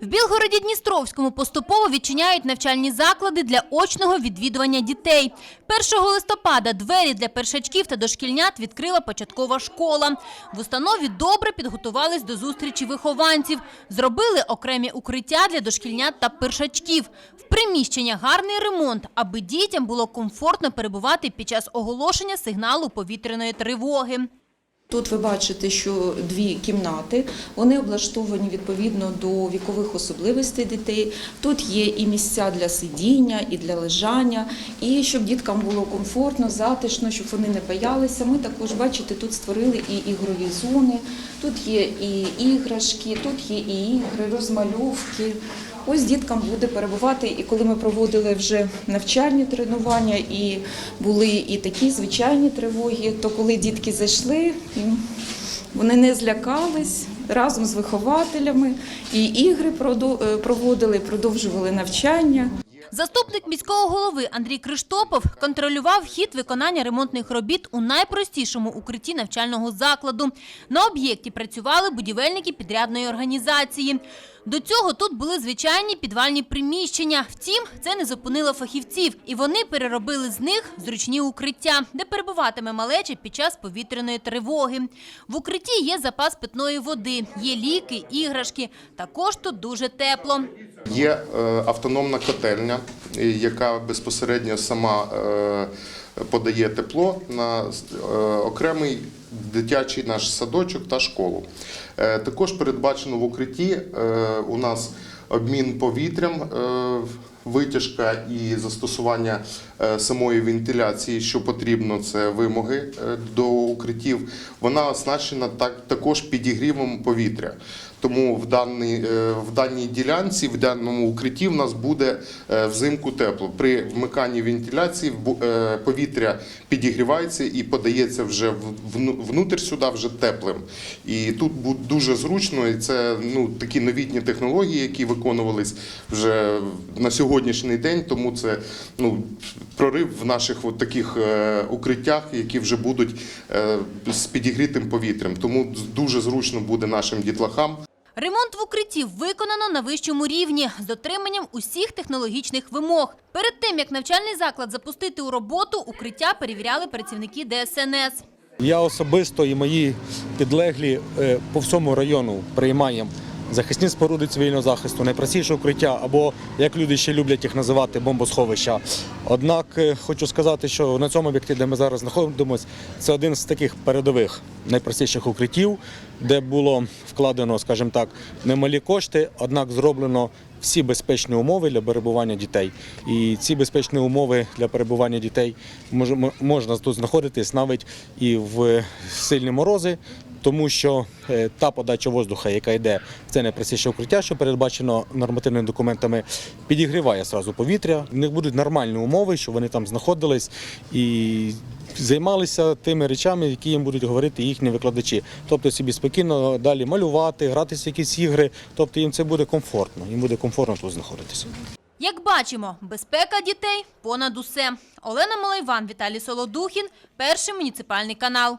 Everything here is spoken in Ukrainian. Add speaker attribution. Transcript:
Speaker 1: В Білгороді Дністровському поступово відчиняють навчальні заклади для очного відвідування дітей. 1 листопада двері для першачків та дошкільнят відкрила початкова школа. В установі добре підготувались до зустрічі вихованців. Зробили окремі укриття для дошкільнят та першачків. В приміщення гарний ремонт, аби дітям було комфортно перебувати під час оголошення сигналу повітряної тривоги.
Speaker 2: Тут ви бачите, що дві кімнати, вони облаштовані відповідно до вікових особливостей дітей. Тут є і місця для сидіння, і для лежання, і щоб діткам було комфортно, затишно, щоб вони не боялися. Ми також, бачите, тут створили і ігрові зони, тут є і іграшки, тут є і ігри, розмальовки. Ось діткам буде перебувати, і коли ми проводили вже навчальні тренування, і були і такі звичайні тривоги, то коли дітки зайшли, вони не злякались разом з вихователями, і ігри е, проводили, продовжували навчання.
Speaker 1: Заступник міського голови Андрій Криштопов контролював хід виконання ремонтних робіт у найпростішому укритті навчального закладу. На об'єкті працювали будівельники підрядної організації. До цього тут були звичайні підвальні приміщення. Втім, це не зупинило фахівців, і вони переробили з них зручні укриття, де перебуватиме малеча під час повітряної тривоги. В укритті є запас питної води, є ліки, іграшки. Також тут дуже тепло.
Speaker 3: Є е, автономна котельня, яка безпосередньо сама е, подає тепло на е, окремий дитячий наш садочок та школу. Е, Також передбачено в укритті у нас обмін повітрям. Витяжка і застосування самої вентиляції, що потрібно, це вимоги до укриттів. Вона оснащена так також підігрівом повітря. Тому в даній, е, в даній ділянці, в даному укритті в нас буде е, взимку тепло. При вмиканні вентиляції е, повітря підігрівається і подається вже внутрь сюди вже теплим. І тут буде дуже зручно, і це ну, такі новітні технології, які виконувались вже на сьогоднішній день. Тому це ну, прорив в наших от таких укриттях, які вже будуть з підігрітим повітрям. Тому дуже зручно буде нашим дітлахам.
Speaker 1: Ремонт в укритті виконано на вищому рівні з дотриманням усіх технологічних вимог. Перед тим як навчальний заклад запустити у роботу, укриття перевіряли працівники ДСНС.
Speaker 4: Я особисто і мої підлеглі е, по всьому району приймаємо захисні споруди цивільного захисту, найпростіше укриття, або як люди ще люблять їх називати бомбосховища. Однак е, хочу сказати, що на цьому об'єкті, де ми зараз знаходимося, це один з таких передових найпростіших укриттів, де було вкладено, скажімо так, немалі кошти, однак зроблено всі безпечні умови для перебування дітей. І ці безпечні умови для перебування дітей можна тут знаходитись навіть і в сильні морози, тому що е, та подача воздуха, яка йде в це найпростіше укриття, що передбачено нормативними документами, підігріває сразу повітря. В них будуть нормальні умови, щоб вони там знаходились і займалися тими речами, які їм будуть говорити їхні викладачі. Тобто собі спокійно далі малювати, гратися в якісь ігри. Тобто їм це буде комфортно, їм буде комфортно тут знаходитися.
Speaker 1: Як бачимо, безпека дітей понад усе. Олена Малайван, Віталій Солодухін, перший муніципальний канал.